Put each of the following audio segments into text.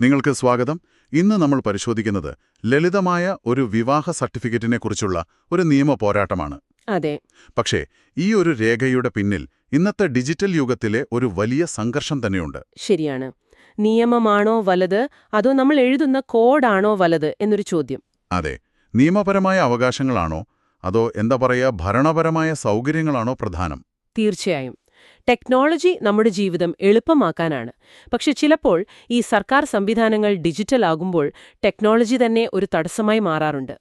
നിങ്ങൾക്ക് സ്വാഗതം. ഇന്ന് നമ്മൾ പരിശോധിക്കുന്നത് ലളിതമായ ഒരു വിവാഹ സർട്ടിഫിക്കറ്റിനെ കുറിച്ചുള്ള ഒരു നിയമ പോരാട്ടമാണ്. അതെ. പക്ഷേ ഈ ഒരു രേഖയുടെ പിന്നിൽ ഇന്നത്തെ ഡിജിറ്റൽ യുഗത്തിലെ ഒരു വലിയ സംഘർഷം തന്നെയുണ്ട്. ശരിയാണ്. നിയമമാണോ വലത്? അതോ നമ്മൾ എഴുതുന്ന കോഡാണോ വലത്? എന്നൊരു ചോദ്യം. അതെ. നിയമപരമായ അവകാശങ്ങളാണോ? അതോ എന്താ പറയുക ഭരണപരമായ സൗകര്യങ്ങളാണോ പ്രധാനം? തീർച്ചയായും. ടെക്നോളജി നമ്മുടെ ജീവിതം എളുപ്പമാക്കാനാണ്. പക്ഷെ ചിലപ്പോൾ ഈ സർക്കാർ സംവിധാനങ്ങൾ ഡിജിറ്റൽ ആകുമ്പോൾ ടെക്നോളജി തന്നെ ഒരു തടസ്സമായി മാറാറുണ്ട്.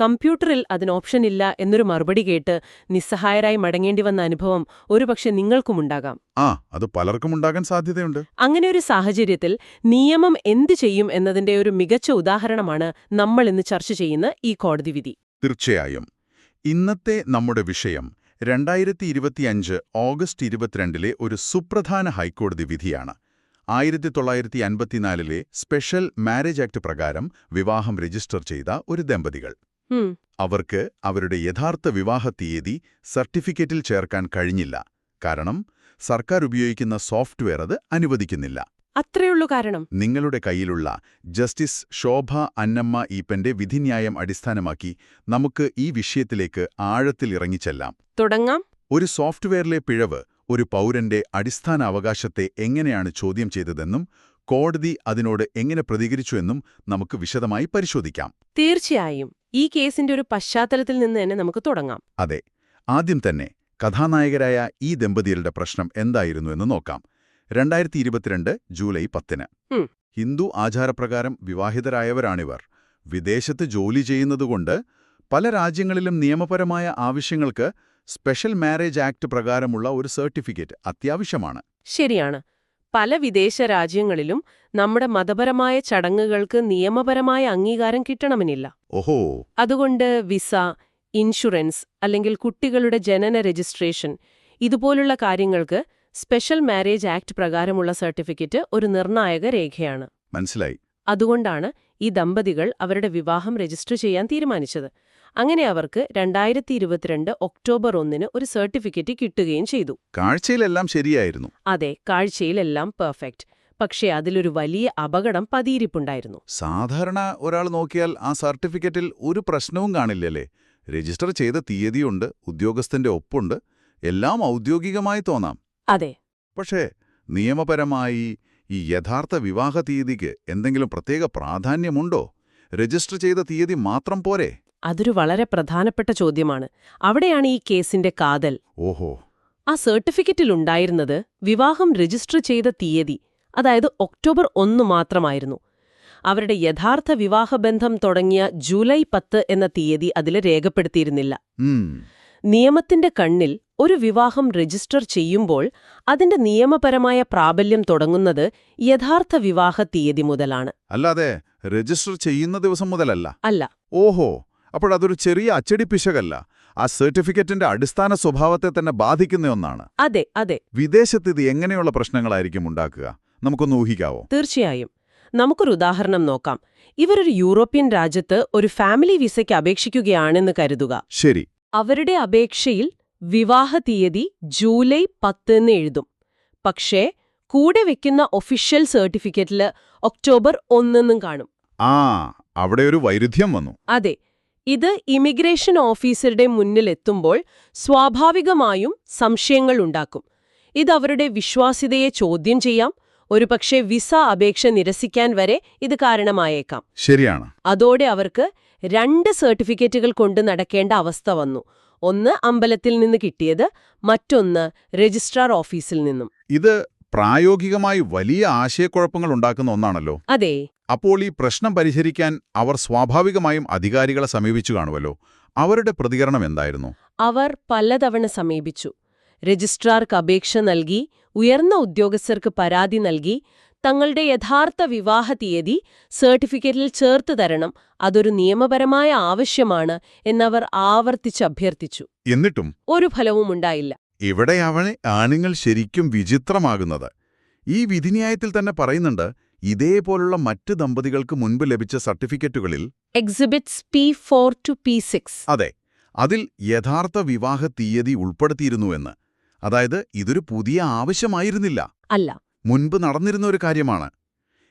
കമ്പ്യൂട്ടറിൽ അതിന് ഓപ്ഷൻ ഇല്ല എന്നൊരു മറുപടി കേട്ട് നിസ്സഹായരായി മടങ്ങേണ്ടി വന്ന അനുഭവം ഒരുപക്ഷെ നിങ്ങൾക്കുമുണ്ടാകാം ആ അത് പലർക്കും ഉണ്ടാകാൻ സാധ്യതയുണ്ട്. അങ്ങനെ ഒരു സാഹചര്യത്തിൽ നിയമം എന്ത് ചെയ്യും എന്നതിന്റെ ഒരു മികച്ച ഉദാഹരണമാണ് നമ്മൾ ഇന്ന് ചർച്ച ചെയ്യുന്ന ഈ കോടതി വിധി. തീർച്ചയായും. ഇന്നത്തെ നമ്മുടെ വിഷയം രണ്ടായിരത്തി ഇരുപത്തിയഞ്ച് ഓഗസ്റ്റ് ഇരുപത്തിരണ്ടിലെ ഒരു സുപ്രധാന ഹൈക്കോടതി വിധിയാണ്. ആയിരത്തി തൊള്ളായിരത്തി അൻപത്തിനാലിലെ സ്പെഷ്യൽ മാരേജ് ആക്ട് പ്രകാരം വിവാഹം രജിസ്റ്റർ ചെയ്ത ഒരു ദമ്പതികൾ. അവർക്ക് അവരുടെ യഥാർത്ഥ വിവാഹ തീയതി സർട്ടിഫിക്കറ്റിൽ ചേർക്കാൻ കഴിഞ്ഞില്ല. കാരണം സർക്കാർ ഉപയോഗിക്കുന്ന സോഫ്റ്റ്വെയർ അത് അനുവദിക്കുന്നില്ല. അത്രയുള്ളൂ കാരണം. നിങ്ങളുടെ കയ്യിലുള്ള ജസ്റ്റിസ് ശോഭ അന്നമ്മ ഈപ്പന്റെ വിധിന്യായം അടിസ്ഥാനമാക്കി നമുക്ക് ഈ വിഷയത്തിലേക്ക് ആഴത്തിൽ ഇറങ്ങിച്ചെല്ലാം. തുടങ്ങാം. ഒരു സോഫ്റ്റ്വെയറിലെ പിഴവ് ഒരു പൗരന്റെ അടിസ്ഥാന അവകാശത്തെ എങ്ങനെയാണ് ചോദ്യം ചെയ്തതെന്നും കോടതി അതിനോട് എങ്ങനെ പ്രതികരിച്ചുവെന്നും നമുക്ക് വിശദമായി പരിശോധിക്കാം. തീർച്ചയായും. ഈ കേസിന്റെ ഒരു പശ്ചാത്തലത്തിൽ നിന്ന് തന്നെ നമുക്ക് തുടങ്ങാം. അതെ. ആദ്യം തന്നെ കഥാനായകരായ ഈ ദമ്പതികളുടെ പ്രശ്നം എന്തായിരുന്നു എന്ന് നോക്കാം. രണ്ടായിരത്തി ഇരുപത്തിരണ്ട് ജൂലൈ പത്തിന്. ഹിന്ദു ആചാരപ്രകാരം വിവാഹിതരായവരാണിവർ. വിദേശത്ത് ജോലി ചെയ്യുന്നതുകൊണ്ട് പല രാജ്യങ്ങളിലും നിയമപരമായ ആവശ്യങ്ങൾക്ക് സ്പെഷ്യൽ മാരേജ് ആക്ട് പ്രകാരമുള്ള ഒരു സർട്ടിഫിക്കറ്റ് അത്യാവശ്യമാണ്. ശരിയാണ്. പല വിദേശ രാജ്യങ്ങളിലും നമ്മുടെ മതപരമായ ചടങ്ങുകൾക്ക് നിയമപരമായ അംഗീകാരം കിട്ടണമെന്നില്ല. ഓഹോ. അതുകൊണ്ട് വിസ ഇൻഷുറൻസ് അല്ലെങ്കിൽ കുട്ടികളുടെ ജനന രജിസ്ട്രേഷൻ ഇതുപോലുള്ള കാര്യങ്ങൾക്ക് സ്പെഷ്യൽ മാരേജ് ആക്ട് പ്രകാരമുള്ള സർട്ടിഫിക്കറ്റ് ഒരു നിർണായക രേഖയാണ്. മനസ്സിലായി. അതുകൊണ്ടാണ് ഈ ദമ്പതികൾ അവരുടെ വിവാഹം രജിസ്റ്റർ ചെയ്യാൻ തീരുമാനിച്ചത്. അങ്ങനെ അവർക്ക് രണ്ടായിരത്തി ഇരുപത്തിരണ്ട് ഒക്ടോബർ ഒന്നിന് ഒരു സർട്ടിഫിക്കറ്റ് കിട്ടുകയും ചെയ്തു. കാഴ്ചയിലെല്ലാം ശരിയായിരുന്നു. അതെ കാഴ്ചയിലെല്ലാം പെർഫെക്റ്റ്. പക്ഷേ അതിലൊരു വലിയ അപകടം പതിയിരിപ്പുണ്ടായിരുന്നു. സാധാരണ ഒരാൾ നോക്കിയാൽ ആ സർട്ടിഫിക്കറ്റിൽ ഒരു പ്രശ്നവും കാണില്ലല്ലേ? രജിസ്റ്റർ ചെയ്ത തീയതിയുണ്ട് ഉദ്യോഗസ്ഥന്റെ ഒപ്പുണ്ട് എല്ലാം ഔദ്യോഗികമായി തോന്നാം. അതെ. പക്ഷേ നിയമപരമായി ഈ യഥാർത്ഥ വിവാഹ തീയതിക്ക് എന്തെങ്കിലും പ്രത്യേക പ്രാധാന്യമുണ്ടോ? രജിസ്റ്റർ ചെയ്ത തീയതി മാത്രം പോരെ? അതൊരു വളരെ പ്രധാനപ്പെട്ട ചോദ്യമാണ്. അവിടെയാണ് ഈ കേസിന്റെ കാതൽ. ഓഹോ. ആ സർട്ടിഫിക്കറ്റിലുണ്ടായിരുന്നത് വിവാഹം രജിസ്റ്റർ ചെയ്ത തീയതി അതായത് ഒക്ടോബർ ഒന്ന് മാത്രമായിരുന്നു. അവരുടെ യഥാർത്ഥ വിവാഹബന്ധം തുടങ്ങിയ ജൂലൈ പത്ത് എന്ന തീയതി അതിൽ രേഖപ്പെടുത്തിയിരുന്നില്ല. നിയമത്തിന്റെ കണ്ണിൽ ഒരു വിവാഹം രജിസ്റ്റർ ചെയ്യുമ്പോൾ അതിന്റെ നിയമപരമായ പ്രാബല്യം തുടങ്ങുന്നത് യഥാർത്ഥ വിവാഹ തീയതി മുതലാണ്. അല്ലാതെ രജിസ്റ്റർ ചെയ്യുന്ന ദിവസം മുതലല്ല. അല്ല. ഓഹോ അപ്പോൾ അതൊരു ചെറിയ അച്ചടി പിശകല്ല. ആ സർട്ടിഫിക്കറ്റിന്റെ അടിസ്ഥാന സ്വഭാവത്തെ തന്നെ ബാധിക്കുന്ന ഒന്നാണ്. അതെ അതെ. വിദേശത്ത് ഇത് എങ്ങനെയുള്ള പ്രശ്നങ്ങളായിരിക്കും ഉണ്ടാക്കുക? നമുക്കൊന്ന് ഊഹിക്കാവോ? തീർച്ചയായും. നമുക്കൊരു ഉദാഹരണം നോക്കാം. ഇവരൊരു യൂറോപ്യൻ രാജ്യത്ത് ഒരു ഫാമിലി വിസയ്ക്ക് അപേക്ഷിക്കുകയാണെന്ന് കരുതുക. ശരി. അവരുടെ അപേക്ഷയിൽ വിവാഹ തീയതി ജൂലൈ പത്തെന്ന് എഴുതും. പക്ഷേ കൂടെ വെക്കുന്ന ഒഫീഷ്യൽ സർട്ടിഫിക്കറ്റിൽ ഒക്ടോബർ ഒന്നെന്നും കാണും. ആ അവിടെ ഒരു വൈരുദ്ധ്യം വന്നു. അതെ ഇത് ഇമിഗ്രേഷൻ ഓഫീസറുടെ മുന്നിലെത്തുമ്പോൾ സ്വാഭാവികമായും സംശയങ്ങൾ ഉണ്ടാക്കും. ഇത് അവരുടെ വിശ്വാസ്യതയെ ചോദ്യം ചെയ്യാം. ഒരുപക്ഷെ വിസ അപേക്ഷ നിരസിക്കാൻ വരെ ഇത് കാരണമായേക്കാം. ശരിയാണ്. അതോടെ അവർക്ക് രണ്ട് സർട്ടിഫിക്കറ്റുകൾ കൊണ്ട് നടക്കേണ്ട അവസ്ഥ വന്നു. ഒന്ന് അമ്പലത്തിൽ നിന്ന് കിട്ടിയത് മറ്റൊന്ന് രജിസ്ട്രാർ ഓഫീസിൽ നിന്നും. ഇത് പ്രായോഗികമായി വലിയ ആശയക്കുഴപ്പങ്ങൾ ഉണ്ടാക്കുന്ന ഒന്നാണല്ലോ. അതെ. അപ്പോൾ ഈ പ്രശ്നം പരിഹരിക്കാൻ അവർ സ്വാഭാവികമായും അധികാരികളെ സമീപിച്ചു കാണുമല്ലോ അവരുടെ പ്രതികരണം എന്തായിരുന്നു? അവർ പലതവണ സമീപിച്ചു. രജിസ്ട്രാർക്ക് അപേക്ഷ നൽകി ഉയർന്ന ഉദ്യോഗസ്ഥർക്ക് പരാതി നൽകി തങ്ങളുടെ യഥാർത്ഥ വിവാഹ തീയതി സർട്ടിഫിക്കറ്റിൽ ചേർത്ത് തരണം. അതൊരു നിയമപരമായ ആവശ്യമാണ് എന്നവർ ആവർത്തിച്ചഭ്യർത്ഥിച്ചു എന്നിട്ടും? ഒരു ഫലവും ഉണ്ടായില്ല. ഇവിടെയാവണെ ആണുങ്ങൾ ശരിക്കും വിചിത്രമാകുന്നത്. ഈ വിധിന്യായത്തിൽ തന്നെ പറയുന്നുണ്ട് ഇതേപോലുള്ള മറ്റ് ദമ്പതികൾക്ക് മുൻപ് ലഭിച്ച സർട്ടിഫിക്കറ്റുകളിൽ exhibits P four two P six അതെ അതിൽ യഥാർത്ഥ വിവാഹ തീയതി ഉൾപ്പെടുത്തിയിരുന്നുവെന്ന് അതായത് ഇതൊരു പുതിയ ആവശ്യമായിരുന്നില്ല. അല്ല മുൻപ് നടന്നിരുന്ന ഒരു കാര്യമാണ്.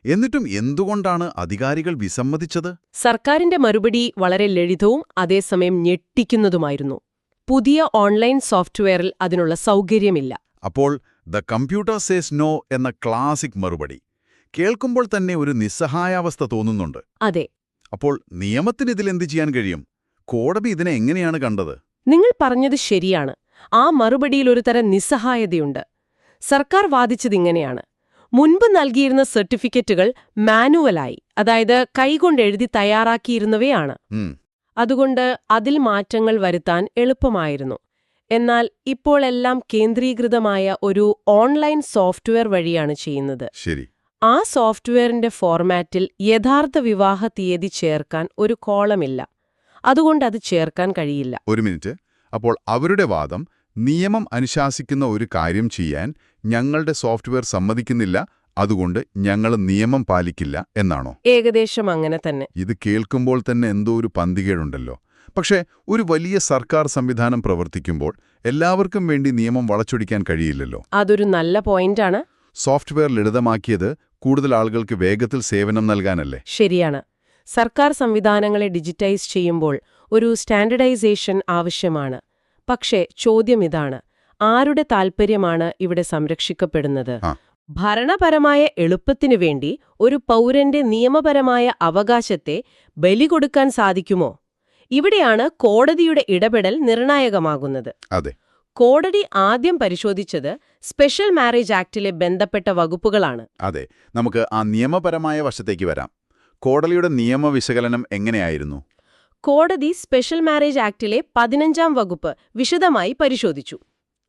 എന്നിട്ടും എന്തുകൊണ്ടാണ് അധികാരികൾ വിസമ്മതിച്ചത്? സർക്കാരിന്റെ മറുപടി വളരെ ലളിതവും അതേസമയം ഞെട്ടിക്കുന്നതുമായിരുന്നു. പുതിയ ഓൺലൈൻ സോഫ്റ്റ്വെയറിൽ അതിനുള്ള സൗകര്യമില്ല. അപ്പോൾ ദ കമ്പ്യൂട്ടർ സേസ് നോ എന്ന ക്ലാസിക് മറുപടി കേൾക്കുമ്പോൾ തന്നെ ഒരു നിസ്സഹായാവസ്ഥ തോന്നുന്നുണ്ട്. അതെ. അപ്പോൾ നിയമത്തിന് ഇതിലെന്ത് ചെയ്യാൻ കഴിയും? കോടതി ഇതിനെ എങ്ങനെയാണ് കണ്ടത്? നിങ്ങൾ പറഞ്ഞത് ശരിയാണ്. ആ മറുപടിയിൽ ഒരു തരം നിസ്സഹായതയുണ്ട്. സർക്കാർ വാദിച്ചതിങ്ങനെയാണ് മുൻപ് നൽകിയിരുന്ന സർട്ടിഫിക്കറ്റുകൾ മാനുവലായി അതായത് കൈകൊണ്ട് എഴുതി തയ്യാറാക്കിയിരുന്നവയാണ്. അതുകൊണ്ട് അതിൽ മാറ്റങ്ങൾ വരുത്താൻ എളുപ്പമായിരുന്നു. എന്നാൽ ഇപ്പോഴെല്ലാം കേന്ദ്രീകൃതമായ ഒരു ഓൺലൈൻ സോഫ്റ്റ്വെയർ വഴിയാണ് ചെയ്യുന്നത്. ശരി. ആ സോഫ്റ്റ്വെയറിന്റെ ഫോർമാറ്റിൽ യഥാർത്ഥ വിവാഹ തീയതി ചേർക്കാൻ ഒരു കോളമില്ല. അതുകൊണ്ട് അത് ചേർക്കാൻ കഴിയില്ല. ഒരു മിനിറ്റ്. അപ്പോൾ അവരുടെ വാദം നിയമം അനുശാസിക്കുന്ന ഒരു കാര്യം ചെയ്യാൻ ഞങ്ങളുടെ സോഫ്റ്റ്വെയർ സമ്മതിക്കുന്നില്ല അതുകൊണ്ട് ഞങ്ങൾ നിയമം പാലിക്കില്ല എന്നാണോ? ഏകദേശം അങ്ങനെ തന്നെ. ഇത് കേൾക്കുമ്പോൾ തന്നെ എന്തോ ഒരു പന്തികേടുണ്ടല്ലോ. പക്ഷേ ഒരു വലിയ സർക്കാർ സംവിധാനം പ്രവർത്തിക്കുമ്പോൾ എല്ലാവർക്കും വേണ്ടി നിയമം വളച്ചൊടിക്കാൻ കഴിയില്ലല്ലോ. അതൊരു നല്ല പോയിന്റാണ്. സോഫ്റ്റ്വെയർ ലളിതമാക്കിയത് കൂടുതൽ ആളുകൾക്ക് വേഗത്തിൽ സേവനം നൽകാനല്ലേ? ശരിയാണ്. സർക്കാർ സംവിധാനങ്ങളെ ഡിജിറ്റൈസ് ചെയ്യുമ്പോൾ ഒരു സ്റ്റാൻഡർഡൈസേഷൻ ആവശ്യമാണ്. പക്ഷേ ചോദ്യം ഇതാണ്. ആരുടെ താൽപ്പര്യമാണ് ഇവിടെ സംരക്ഷിക്കപ്പെടുന്നത്? ഭരണപരമായ എളുപ്പത്തിനു വേണ്ടി ഒരു പൗരന്റെ നിയമപരമായ അവകാശത്തെ ബലി കൊടുക്കാൻ സാധിക്കുമോ? ഇവിടെയാണ് കോടതിയുടെ ഇടപെടൽ നിർണായകമാകുന്നത്. അതെ. കോടതി ആദ്യം പരിശോധിച്ചത് സ്പെഷ്യൽ മാരേജ് ആക്ടിലെ ബന്ധപ്പെട്ട വകുപ്പുകളാണ്. അതെ. നമുക്ക് ആ നിയമപരമായ വശത്തേക്ക് വരാം. കോടതിയുടെ നിയമവിശകലനം എങ്ങനെയായിരുന്നു? കോടതി സ്പെഷ്യൽ മാരേജ് ആക്ടിലെ പതിനഞ്ചാം വകുപ്പ് വിശദമായി പരിശോധിച്ചു.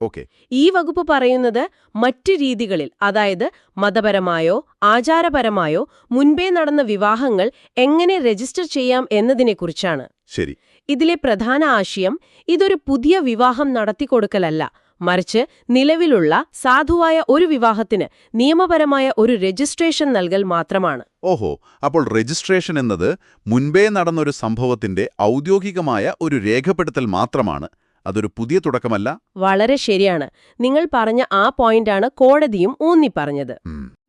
ഓക്കെ. ഈ വകുപ്പ് പറയുന്നത് മറ്റ് രീതികളിൽ അതായത് മതപരമായോ ആചാരപരമായോ മുൻപേ നടന്ന വിവാഹങ്ങൾ എങ്ങനെ രജിസ്റ്റർ ചെയ്യാം എന്നതിനെക്കുറിച്ചാണ്. ശരി. ഇതിലെ പ്രധാന ആശയം ഇതൊരു പുതിയ വിവാഹം നടത്തിക്കൊടുക്കലല്ല മറിച്ച് നിലവിലുള്ള സാധുവായ ഒരു വിവാഹത്തിന് നിയമപരമായ ഒരു രജിസ്ട്രേഷൻ നൽകൽ മാത്രമാണ്. ഓഹോ അപ്പോൾ രജിസ്ട്രേഷൻ എന്നത് മുൻപേ നടന്നൊരു സംഭവത്തിന്റെ ഔദ്യോഗികമായ ഒരു രേഖപ്പെടുത്തൽ മാത്രമാണ്. അതൊരു പുതിയ തുടക്കമല്ല? വളരെ ശരിയാണ്. നിങ്ങൾ പറഞ്ഞ ആ പോയിന്റാണ് കോടതിയും ഊന്നി പറഞ്ഞത്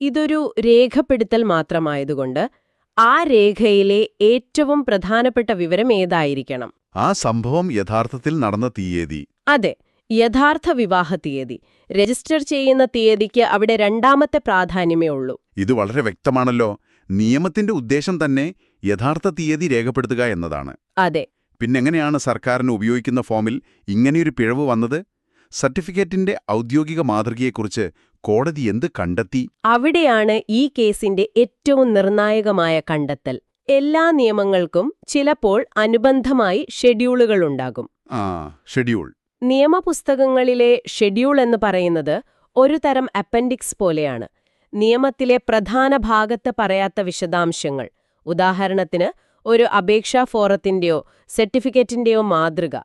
ഇതൊരു രേഖപ്പെടുത്തൽ മാത്രമായതുകൊണ്ട് ആ രേഖയിലെ ഏറ്റവും പ്രധാനപ്പെട്ട വിവരം ഏതായിരിക്കണം? ആ സംഭവം യഥാർത്ഥത്തിൽ നടന്ന തീയതി. അതെ. യഥാർത്ഥ വിവാഹ തീയതി രജിസ്റ്റർ ചെയ്യുന്ന തീയതിക്ക് അവിടെ രണ്ടാമത്തെ പ്രാധാന്യമേ ഉള്ളൂ. ഇത് വളരെ വ്യക്തമാണല്ലോ. നിയമത്തിന്റെ ഉദ്ദേശം തന്നെ യഥാർത്ഥ തീയതി രേഖപ്പെടുത്തുക എന്നതാണ്. അതെ. പിന്നെങ്ങനെയാണ് സർക്കാരിന് ഉപയോഗിക്കുന്ന ഫോമിൽ ഇങ്ങനെയൊരു പിഴവ് വന്നത്? സർട്ടിഫിക്കറ്റിന്റെ ഔദ്യോഗിക മാതൃകയെക്കുറിച്ച് കോടതി എന്ത് കണ്ടെത്തി? അവിടെയാണ് ഈ കേസിന്റെ ഏറ്റവും നിർണായകമായ കണ്ടെത്തൽ. എല്ലാ നിയമങ്ങൾക്കും ചിലപ്പോൾ അനുബന്ധമായി ഷെഡ്യൂളുകളുണ്ടാകും ആ ഷെഡ്യൂൾ. നിയമപുസ്തകങ്ങളിലെ ഷെഡ്യൂൾ എന്ന് പറയുന്നത് ഒരു തരം അപ്പൻഡിക്സ് പോലെയാണ്. നിയമത്തിലെ പ്രധാന ഭാഗത്ത് പറയാത്ത വിശദാംശങ്ങൾ. ഉദാഹരണത്തിന് ഒരു അപേക്ഷാ ഫോറത്തിന്റെയോ സർട്ടിഫിക്കറ്റിന്റെയോ മാതൃക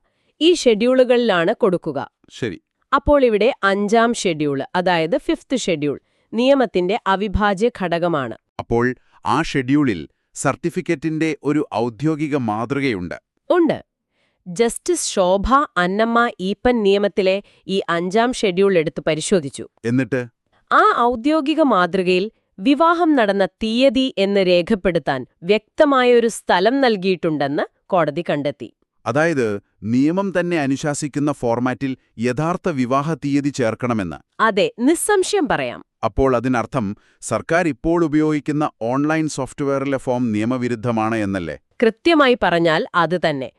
ഈ ഷെഡ്യൂളുകളിലാണ് കൊടുക്കുക. ശരി. അപ്പോൾ ഇവിടെ അഞ്ചാം ഷെഡ്യൂൾ അതായത് ഫിഫ്ത്ത് ഷെഡ്യൂൾ നിയമത്തിന്റെ അവിഭാജ്യ ഘടകമാണ്. അപ്പോൾ ആ ഷെഡ്യൂളിൽ സർട്ടിഫിക്കറ്റിന്റെ ഒരു ഔദ്യോഗിക മാതൃകയുണ്ട്. ഉണ്ട്. ജസ്റ്റിസ് ശോഭ അന്നമ്മ ഈപ്പൻ നിയമത്തിലെ ഈ അഞ്ചാം ഷെഡ്യൂൾ എടുത്ത് പരിശോധിച്ചു. എന്നിട്ട്? ആ ഔദ്യോഗിക മാതൃകയിൽ വിവാഹം നടന്ന തീയതി എന്ന് രേഖപ്പെടുത്താൻ വ്യക്തമായൊരു സ്ഥലം നൽകിയിട്ടുണ്ടെന്ന് കോടതി കണ്ടെത്തി. അതായത് നിയമം തന്നെ അനുശാസിക്കുന്ന ഫോർമാറ്റിൽ യഥാർത്ഥ വിവാഹ തീയതി ചേർക്കണമെന്ന്. അതെ നിസ്സംശയം പറയാം. അപ്പോൾ അതിനർത്ഥം സർക്കാർ ഇപ്പോൾ ഉപയോഗിക്കുന്ന ഓൺലൈൻ സോഫ്റ്റ്വെയറിലെ ഫോം നിയമവിരുദ്ധമാണ് എന്നല്ലേ? കൃത്യമായി പറഞ്ഞാൽ അത് തന്നെ.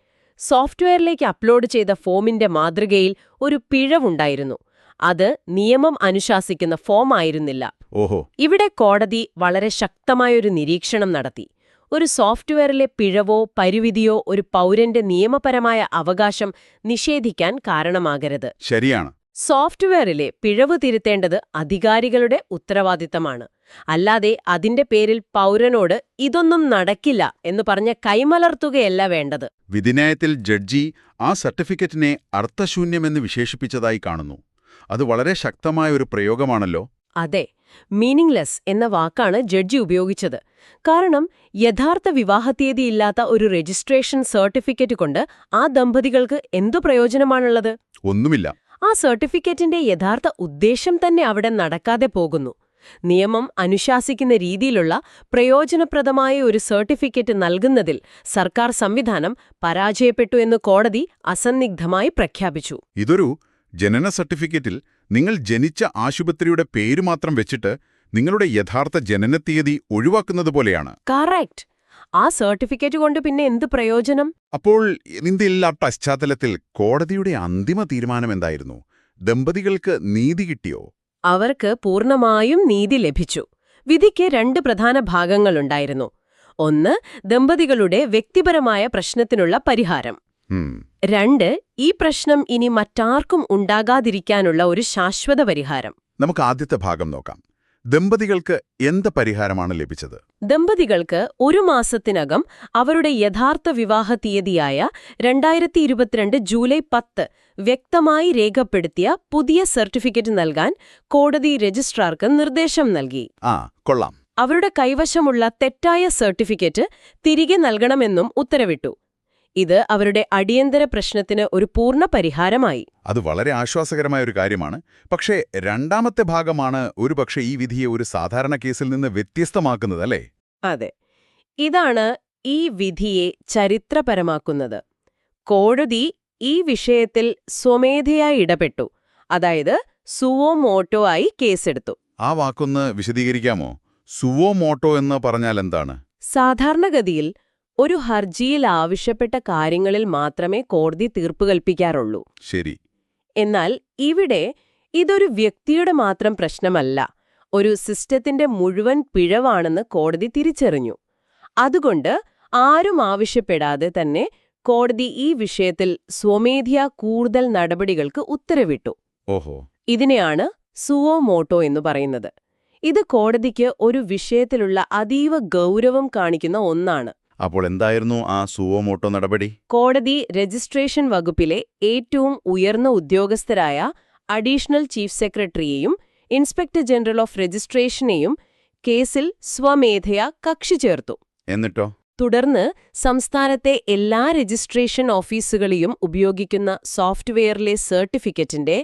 സോഫ്റ്റ്വെയറിലേക്ക് അപ്ലോഡ് ചെയ്ത ഫോമിന്റെ മാതൃകയിൽ ഒരു പിഴവുണ്ടായിരുന്നു. അത് നിയമം അനുശാസിക്കുന്ന ഫോം ആയിരുന്നില്ല. ഓഹോ. ഇവിടെ കോടതി വളരെ ശക്തമായൊരു നിരീക്ഷണം നടത്തി. ഒരു സോഫ്റ്റ്വെയറിലെ പിഴവോ പരിവിധിയോ ഒരു പൗരന്റെ നിയമപരമായ അവകാശം നിഷേധിക്കാൻ കാരണമാകരുത്. ശരിയാണ്. സോഫ്റ്റ്വെയറിലെ പിഴവ് തിരുത്തേണ്ടത് അധികാരികളുടെ ഉത്തരവാദിത്തമാണ്. അല്ലാതെ അതിന്റെ പേരിൽ പൗരനോട് ഇതൊന്നും നടക്കില്ല എന്ന് പറഞ്ഞ് കൈമലർത്തുകയല്ല വേണ്ടത്. വിധിനയത്തിൽ ജഡ്ജി ആ സർട്ടിഫിക്കറ്റിനെ അർത്ഥശൂന്യമെന്ന് വിശേഷിപ്പിച്ചതായി കാണുന്നു. അത് വളരെ ശക്തമായ ഒരു പ്രയോഗമാണല്ലോ. അതെ മീനിങ്ലെസ് എന്ന വാക്കാണ് ജഡ്ജി ഉപയോഗിച്ചത്. കാരണം യഥാർത്ഥ വിവാഹത്തീയതിയില്ലാത്ത ഒരു രജിസ്ട്രേഷൻ സർട്ടിഫിക്കറ്റ് കൊണ്ട് ആ ദമ്പതികൾക്ക് എന്തു പ്രയോജനമാണുള്ളത്? ഒന്നുമില്ല. ആ സർട്ടിഫിക്കറ്റിന്റെ യഥാർത്ഥ ഉദ്ദേശം തന്നെ അവിടെ നടക്കാതെ പോകുന്നു. നിയമം അനുശാസിക്കുന്ന രീതിയിലുള്ള പ്രയോജനപ്രദമായ ഒരു സർട്ടിഫിക്കറ്റ് നൽകുന്നതിൽ സർക്കാർ സംവിധാനം പരാജയപ്പെട്ടു എന്ന് കോടതി അസന്നിഗ്ധമായി പ്രഖ്യാപിച്ചു. ഇതൊരു ജനന സർട്ടിഫിക്കറ്റിൽ നിങ്ങൾ ജനിച്ച ആശുപത്രിയുടെ പേര് മാത്രം വെച്ചിട്ട് നിങ്ങളുടെ യഥാർത്ഥ ജനനത്തീയതി ഒഴിവാക്കുന്നത് പോലെയാണ്. കറക്റ്റ് ആ സർട്ടിഫിക്കറ്റ് കൊണ്ട് പിന്നെ എന്ത് പ്രയോജനം? അപ്പോൾ ഇതിന്റെ എല്ലാ പശ്ചാത്തലത്തിൽ കോടതിയുടെ അന്തിമ തീരുമാനം എന്തായിരുന്നു? ദമ്പതികൾക്ക് നീതി കിട്ടിയോ? അവർക്ക് പൂർണമായും നീതി ലഭിച്ചു. വിധിക്ക് രണ്ട് പ്രധാന ഭാഗങ്ങളുണ്ടായിരുന്നു. ഒന്ന് ദമ്പതികളുടെ വ്യക്തിപരമായ പ്രശ്നത്തിനുള്ള പരിഹാരം. രണ്ട് ഈ പ്രശ്നം ഇനി മറ്റാർക്കും ഉണ്ടാകാതിരിക്കാനുള്ള ഒരു ശാശ്വത പരിഹാരം. നമുക്ക് ആദ്യത്തെ ഭാഗം നോക്കാം. ദമ്പതികൾക്ക് എന്ത് പരിഹാരമാണ് ലഭിച്ചത്? ദമ്പതികൾക്ക് ഒരു മാസത്തിനകം അവരുടെ യഥാർത്ഥ വിവാഹ തീയതിയായ രണ്ടായിരത്തി ഇരുപത്തിരണ്ട് ജൂലൈ പത്ത് വ്യക്തമായി രേഖപ്പെടുത്തിയ പുതിയ സർട്ടിഫിക്കറ്റ് നൽകാൻ കോടതി രജിസ്ട്രാർക്ക് നിർദ്ദേശം നൽകി. ആ കൊള്ളാം. അവരുടെ കൈവശമുള്ള തെറ്റായ സർട്ടിഫിക്കറ്റ് തിരികെ നൽകണമെന്നും ഉത്തരവിട്ടു. ഇത് അവരുടെ അടിയന്തര പ്രശ്നത്തിന് ഒരു പൂർണ പരിഹാരമായി. അത് വളരെ ആശ്വാസകരമായ ഒരു കാര്യമാണ്. പക്ഷേ രണ്ടാമത്തെ ഭാഗമാണ് ഒരുപക്ഷെ ഈ വിധിയെ ഒരു സാധാരണ കേസിൽ നിന്ന് വ്യത്യസ്തമാക്കുന്നത് അല്ലേ? അതെ. ഇതാണ് ഈ വിധിയെ ചരിത്രപരമാക്കുന്നത്. കോടതി ഈ വിഷയത്തിൽ സ്വമേധയായി ഇടപെട്ടു. അതായത് സുവോ മോട്ടോ ആയി കേസെടുത്തു. ആ വാക്കൊന്ന് വിശദീകരിക്കാമോ? സുവോ മോട്ടോ എന്ന് പറഞ്ഞാൽ എന്താണ് സാധാരണഗതിയിൽ ഒരു ഹർജിയിൽ ആവശ്യപ്പെട്ട കാര്യങ്ങളിൽ മാത്രമേ കോടതി തീർപ്പ് കൽപ്പിക്കാറുള്ളൂ. ശരി. എന്നാൽ ഇവിടെ ഇതൊരു വ്യക്തിയുടെ മാത്രം പ്രശ്നമല്ല. ഒരു സിസ്റ്റത്തിന്റെ മുഴുവൻ പിഴവാണെന്ന് കോടതി തിരിച്ചറിഞ്ഞു. അതുകൊണ്ട് ആരും ആവശ്യപ്പെടാതെ തന്നെ കോടതി ഈ വിഷയത്തിൽ സ്വമേധ്യാ കൂടുതൽ നടപടികൾക്ക് ഉത്തരവിട്ടു. ഓഹോ. ഇതിനെയാണ് സുവോ മോട്ടോ എന്ന് പറയുന്നത്. ഇത് കോടതിക്ക് ഒരു വിഷയത്തിലുള്ള അതീവ ഗൗരവം കാണിക്കുന്ന ഒന്നാണ്. അപ്പോൾ എന്തായിരുന്നു ആ സുവോമോട്ടോ നടപടി? കോടതി രജിസ്ട്രേഷൻ വകുപ്പിലെ ഏറ്റവും ഉയർന്ന ഉദ്യോഗസ്ഥരായ അഡീഷണൽ ചീഫ് സെക്രട്ടറിയെയും ഇൻസ്പെക്ടർ ജനറൽ ഓഫ് രജിസ്ട്രേഷനെയും കേസിൽ സ്വമേധയാ കക്ഷി ചേർത്തു. എന്നിട്ടോ? തുടർന്ന് സംസ്ഥാനത്തെ എല്ലാ രജിസ്ട്രേഷൻ ഓഫീസുകളെയും ഉപയോഗിക്കുന്ന സോഫ്റ്റ്വെയറിലെ സർട്ടിഫിക്കറ്റിന്റെ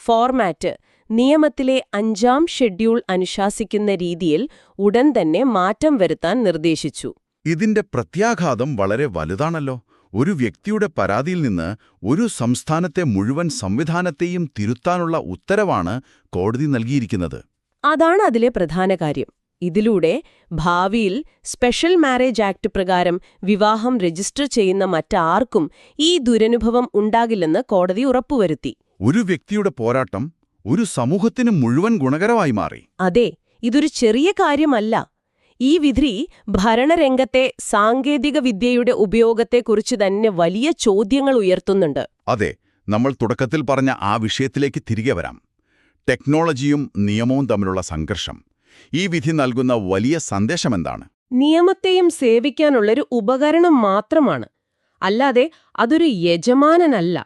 ഫോർമാറ്റ് നിയമത്തിലെ അഞ്ചാം ഷെഡ്യൂൾ അനുശാസിക്കുന്ന രീതിയിൽ ഉടൻ തന്നെ മാറ്റം വരുത്താൻ നിർദ്ദേശിച്ചു. ഇതിന്റെ പ്രത്യാഘാതം വളരെ വലുതാണല്ലോ. ഒരു വ്യക്തിയുടെ പരാതിയിൽ നിന്ന് ഒരു സംസ്ഥാനത്തെ മുഴുവൻ സംവിധാനത്തെയും തിരുത്താനുള്ള ഉത്തരവാണ് കോടതി നൽകിയിരിക്കുന്നത്. അതാണ് അതിലെ പ്രധാന കാര്യം. ഇതിലൂടെ ഭാവിയിൽ സ്പെഷ്യൽ മാരേജ് ആക്ട് പ്രകാരം വിവാഹം രജിസ്റ്റർ ചെയ്യുന്ന മറ്റാർക്കും ഈ ദുരനുഭവം ഉണ്ടാകില്ലെന്ന് കോടതി ഉറപ്പുവരുത്തി. ഒരു വ്യക്തിയുടെ പോരാട്ടം ഒരു സമൂഹത്തിന് മുഴുവൻ ഗുണകരമായി മാറി. അതെ ഇതൊരു ചെറിയ കാര്യമല്ല. ഈ വിധി ഭരണരംഗത്തെ സാങ്കേതിക വിദ്യയുടെ ഉപയോഗത്തെക്കുറിച്ച് തന്നെ വലിയ ചോദ്യങ്ങൾ ഉയർത്തുന്നുണ്ട്. അതെ നമ്മൾ തുടക്കത്തിൽ പറഞ്ഞ ആ വിഷയത്തിലേക്ക് തിരികെ വരാം. ടെക്നോളജിയും നിയമവും തമ്മിലുള്ള സംഘർഷം. ഈ വിധി നൽകുന്ന വലിയ സന്ദേശമെന്താണ്? നിയമത്തെയും സേവിക്കാനുള്ളൊരു ഉപകരണം മാത്രമാണ്. അല്ലാതെ അതൊരു യജമാനനല്ല.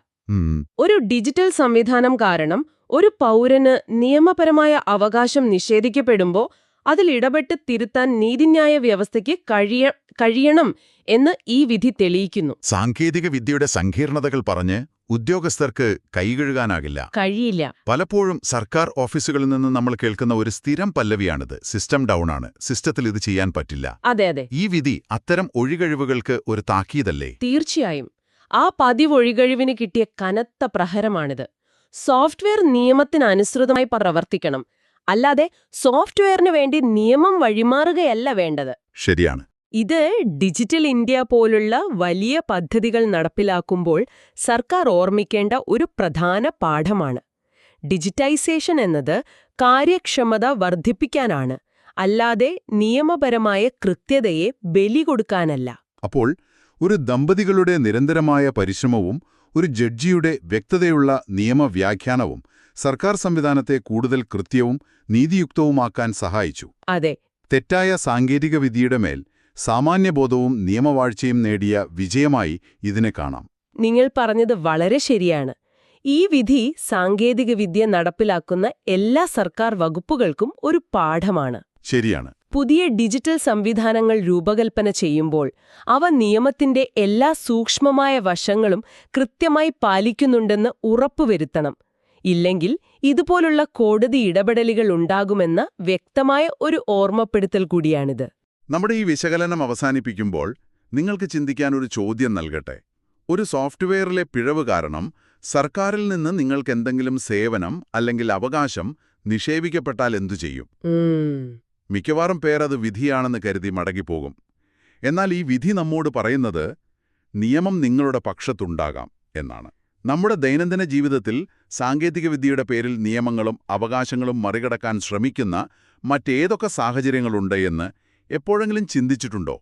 ഒരു ഡിജിറ്റൽ സംവിധാനം കാരണം ഒരു പൗരന് നിയമപരമായ അവകാശം നിഷേധിക്കപ്പെടുമ്പോൾ അതിൽ ഇടപെട്ട് തിരുത്താൻ നീതിന്യായ വ്യവസ്ഥയ്ക്ക് കഴിയ കഴിയണം എന്ന് ഈ വിധി തെളിയിക്കുന്നു. സാങ്കേതിക വിദ്യയുടെ സങ്കീർണതകൾ പറഞ്ഞ് ഉദ്യോഗസ്ഥർക്ക് കൈകഴുകാനാകില്ല. കഴിയില്ല. പലപ്പോഴും സർക്കാർ ഓഫീസുകളിൽ നിന്ന് നമ്മൾ കേൾക്കുന്ന ഒരു സ്ഥിരം പല്ലവിയാണിത്. സിസ്റ്റം ഡൗൺ ആണ് സിസ്റ്റത്തിൽ ഇത് ചെയ്യാൻ പറ്റില്ല. അതെ അതെ. ഈ വിധി അത്തരം ഒഴികഴിവുകൾക്ക് ഒരു താക്കീതല്ലേ? തീർച്ചയായും. ആ പതിവ് ഒഴികഴിവിന് കിട്ടിയ കനത്ത പ്രഹരമാണിത്. സോഫ്റ്റ്വെയർ നിയമത്തിനനുസൃതമായി പ്രവർത്തിക്കണം. അല്ലാതെ സോഫ്റ്റ്വെയറിന് വേണ്ടി നിയമം വഴിമാറുകയല്ല വേണ്ടത്. ശരിയാണ്. ഇത് ഡിജിറ്റൽ ഇന്ത്യ പോലുള്ള വലിയ പദ്ധതികൾ നടപ്പിലാക്കുമ്പോൾ സർക്കാർ ഓർമ്മിക്കേണ്ട ഒരു പ്രധാന പാഠമാണ്. ഡിജിറ്റൈസേഷൻ എന്നത് കാര്യക്ഷമത വർദ്ധിപ്പിക്കാനാണ്. അല്ലാതെ നിയമപരമായ കൃത്യതയെ ബലി കൊടുക്കാനല്ല. അപ്പോൾ ഒരു ദമ്പതികളുടെ നിരന്തരമായ പരിശ്രമവും ഒരു ജഡ്ജിയുടെ വ്യക്തതയുള്ള നിയമവ്യാഖ്യാനവും സർക്കാർ സംവിധാനത്തെ കൂടുതൽ കൃത്യവും നീതിയുക്തവുമാക്കാൻ സഹായിച്ചു. അതെ. തെറ്റായ സാങ്കേതിക വിധിയുടെ മേൽ സാമാന്യബോധവും നിയമവാഴ്ചയും നേടിയ വിജയമായി ഇതിനെ കാണാം. നിങ്ങൾ പറഞ്ഞത് വളരെ ശരിയാണ്. ഈ വിധി സാങ്കേതിക വിദ്യ നടപ്പിലാക്കുന്ന എല്ലാ സർക്കാർ വകുപ്പുകൾക്കും ഒരു പാഠമാണ്. ശരിയാണ്. പുതിയ ഡിജിറ്റൽ സംവിധാനങ്ങൾ രൂപകൽപ്പന ചെയ്യുമ്പോൾ അവ നിയമത്തിന്റെ എല്ലാ സൂക്ഷ്മമായ വശങ്ങളും കൃത്യമായി പാലിക്കുന്നുണ്ടെന്ന് ഉറപ്പുവരുത്തണം. ഇല്ലെങ്കിൽ ഇതുപോലുള്ള കോടതി ഇടപെടലുകൾ ഉണ്ടാകുമെന്ന വ്യക്തമായ ഒരു ഓർമ്മപ്പെടുത്തൽ കൂടിയാണിത്. നമ്മുടെ ഈ വിശകലനം അവസാനിപ്പിക്കുമ്പോൾ നിങ്ങൾക്ക് ചിന്തിക്കാൻ ഒരു ചോദ്യം നൽകട്ടെ. ഒരു സോഫ്റ്റ്വെയറിലെ പിഴവ് കാരണം സർക്കാരിൽ നിന്ന് നിങ്ങൾക്ക് എന്തെങ്കിലും സേവനം അല്ലെങ്കിൽ അവകാശം നിഷേധിക്കപ്പെട്ടാൽ എന്തു ചെയ്യും? മിക്കവാറും പേർ അത് വിധിയാണെന്ന് കരുതി മടങ്ങിപ്പോകും. എന്നാൽ ഈ വിധി നമ്മോട് പറയുന്നത് നിയമം നിങ്ങളുടെ പക്ഷത്തുണ്ടാകാം എന്നാണ്. നമ്മുടെ ദൈനംദിന ജീവിതത്തിൽ സാങ്കേതികവിദ്യയുടെ പേരിൽ നിയമങ്ങളും അവകാശങ്ങളും മറികടക്കാൻ ശ്രമിക്കുന്ന മറ്റേതൊക്കെ സാഹചര്യങ്ങളുണ്ട് എന്ന് എപ്പോഴെങ്കിലും ചിന്തിച്ചിട്ടുണ്ടോ?